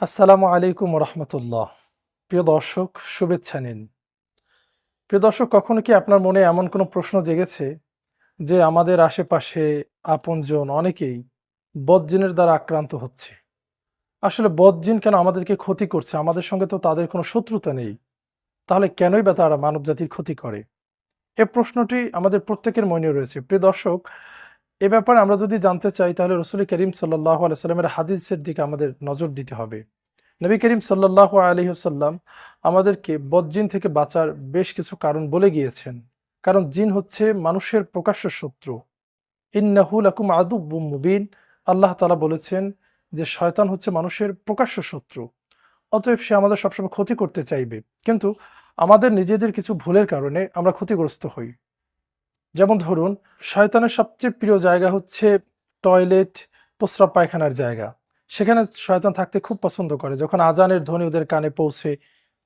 আসসালামু আলাইকুম রহমতুল্লাহ প্রিয় দর্শক, শুভেচ্ছা নিন। প্রিয় দর্শক, কখনো কি আপনার মনে এমন কোনো প্রশ্ন জেগেছে যে আমাদের আশেপাশে আপনজন অনেকেই বদজিনের দ্বারা আক্রান্ত হচ্ছে? আসলে বদজিন কেন আমাদেরকে ক্ষতি করছে? আমাদের সঙ্গে তো তাদের কোনো শত্রুতা নেই। তাহলে কেনই বা তারা মানব জাতির ক্ষতি করে? এ প্রশ্নটি আমাদের প্রত্যেকের মনে রয়েছে। প্রিয় দর্শক এ ব্যাপারে আমরা যদি জানতে চাই, তাহলে রসুল করিম সাল্লাহ আলাইস্লামের হাদিসের দিকে আমাদের নজর দিতে হবে। নবী করিম সাল্লাহ আলহিহসাল্লাম আমাদেরকে বদজিন থেকে বাঁচার বেশ কিছু কারণ বলে গিয়েছেন। কারণ জিন হচ্ছে মানুষের প্রকাশ্য শত্রু। ইন্নাহুল আকুম আদুব মুবিন। আল্লাহ তালা বলেছেন যে, শয়তান হচ্ছে মানুষের প্রকাশ্য শত্রু। অতএব সে আমাদের সবসময় ক্ষতি করতে চাইবে। কিন্তু আমাদের নিজেদের কিছু ভুলের কারণে আমরা ক্ষতিগ্রস্ত হই। যেমন ধরুন, শয়তানের সবচেয়ে প্রিয় জায়গা হচ্ছে টয়লেট প্রস্রাব পায়খানার জায়গা। সেখানে শয়তান থাকতে খুব পছন্দ করে। যখন আজানের ধ্বনি ওদের কানে পৌঁছে,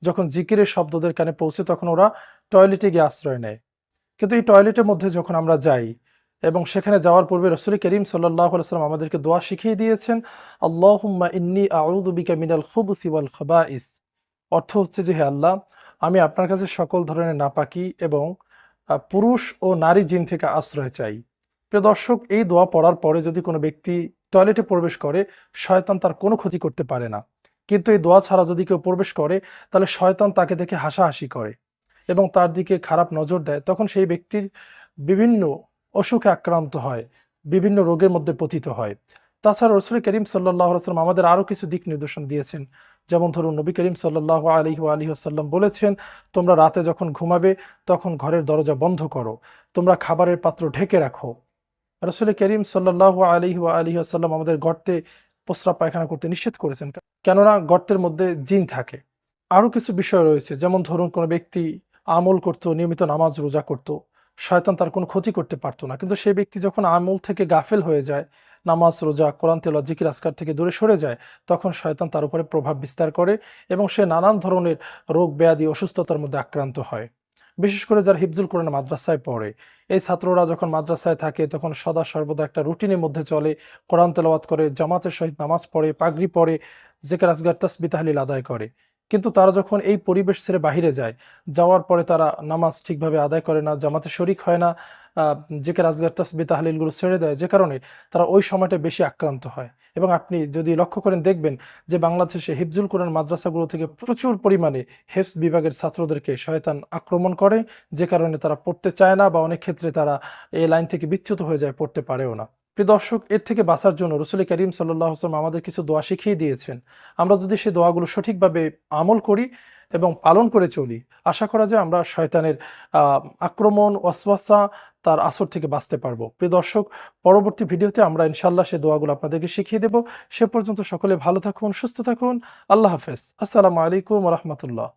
যখন জিকিরের শব্দ ওদের কানে পৌঁছে, তখন ওরা টয়লেটে গিয়ে আশ্রয় নেয়। কিন্তু এই টয়লেটের মধ্যে যখন আমরা যাই এবং সেখানে যাওয়ার পূর্বে রসুল করিম সাল্লাহ সাল্লাম আমাদেরকে দোয়া শিখিয়ে দিয়েছেন, আল্লাহুম্মা ইন্নি আউদুবিকা মিনাল খুবুসি ওয়াল খাবাইস। অর্থ হচ্ছে যে, হে আল্লাহ, আমি আপনার কাছে সকল ধরনের নাপাকি এবং পুরুষ ও নারী জিন থেকে আশ্রয় চাই। প্রিয় দর্শক, এই দোয়া পড়ার পরে যদি কোনো ব্যক্তি টয়লেটে প্রবেশ করে, শয়তান তার কোনো ক্ষতি করতে পারে না। কিন্তু এই দোয়া ছাড়া যদি কেউ প্রবেশ করে, তাহলে শয়তান তাকে দেখে হাসাহাসি করে এবং তার দিকে খারাপ নজর দেয়। তখন সেই ব্যক্তির বিভিন্ন অসুখে আক্রান্ত হয়, বিভিন্ন রোগের মধ্যে পতিত হয়। তাছাড়া রসুল করিম সাল্লাহ আসলাম আমাদের আরও কিছু দিক নির্দেশন দিয়েছেন। যেমন ধরুন নবী করিম সাল্লাহ আলী আলী আসাল্লাম বলেছেন, তোমরা রাতে যখন ঘুমাবে, তখন ঘরের দরজা বন্ধ করো। তোমরা খাবারের পাত্র ঢেকে রাখো। রসুল করিম সাল্লাহ আলী আলী আসাল্লাম আমাদের গর্তে প্রস্রাব পায়খানা করতে নিষেধ করেছেন, কেননা গর্তের মধ্যে জিন থাকে। আরও কিছু বিষয় রয়েছে, যেমন ধরুন কোনো ব্যক্তি আমল করতো, নিয়মিত নামাজ রোজা করত, শয়তান তার কোনো ক্ষতি করতে পারতো না। কিন্তু সেই ব্যক্তি যখন আমল থেকে গাফেল হয়ে যায় নামাজ, রোজা, কোরআন তেল জিকির আসকার থেকে দূরে সরে যায়, তখন শয়তান তার উপরে প্রভাব বিস্তার করে এবং সে নানান ধরনের রোগ, ব্যাধি, অসুস্থতার মধ্যে আক্রান্ত হয়। বিশেষ করে যারা হিফজুল কোরআন মাদ্রাসায় পড়ে, এই ছাত্ররা যখন মাদ্রাসায় থাকে, তখন সদা সর্বদা একটা রুটিনের মধ্যে চলে, কোরআন তেলাওয়াত করে, জামাতের সহিত নামাজ পড়ে, পাগড়ি পড়ে, জেকের আসগার তসবি তাহলিল আদায় করে। কিন্তু তারা যখন এই পরিবেশ ছেড়ে বাহিরে যায়, যাওয়ার পরে তারা নামাজ ঠিকভাবে আদায় করে না, জামাতে শরিক হয় না জেকের আসগার তসবি তাহলিলগুলো ছেড়ে দেয়, যে কারণে তারা ওই সময়টা বেশি আক্রান্ত হয়। এবং আপনি যদি লক্ষ্য করেন, দেখবেন যে বাংলাদেশে হিফজুল কোরআন মাদ্রাসাগুলো থেকে প্রচুর পরিমাণে হেফস বিভাগের ছাত্রদেরকে শয়তান আক্রমণ করে, যে কারণে তারা পড়তে চায় না বা অনেক ক্ষেত্রে তারা এই লাইন থেকে বিচ্যুত হয়ে যায়, পড়তে পারেও না। প্রিয় দর্শক, এর থেকে বাঁচার জন্য রসুল করিম সাল্লাহ আসলাম আমাদের কিছু দোয়া শিখিয়ে দিয়েছেন। আমরা যদি সেই দোয়াগুলো সঠিকভাবে আমল করি এবং পালন করে চলি, আশা করা যায় আমরা শয়তানের আক্রমণ, ওয়াসওয়াসা তার আসর থেকে বাঁচতে পারব। প্রিয় দর্শক, পরবর্তী ভিডিওতে আমরা ইনশাল্লাহ সেই দোয়াগুলো আপনাদেরকে শিখিয়ে দেব। সে পর্যন্ত সকলে ভালো থাকুন, সুস্থ থাকুন। আল্লাহ হাফেজ। আসসালামু আলাইকুম রহমতুল্লাহ।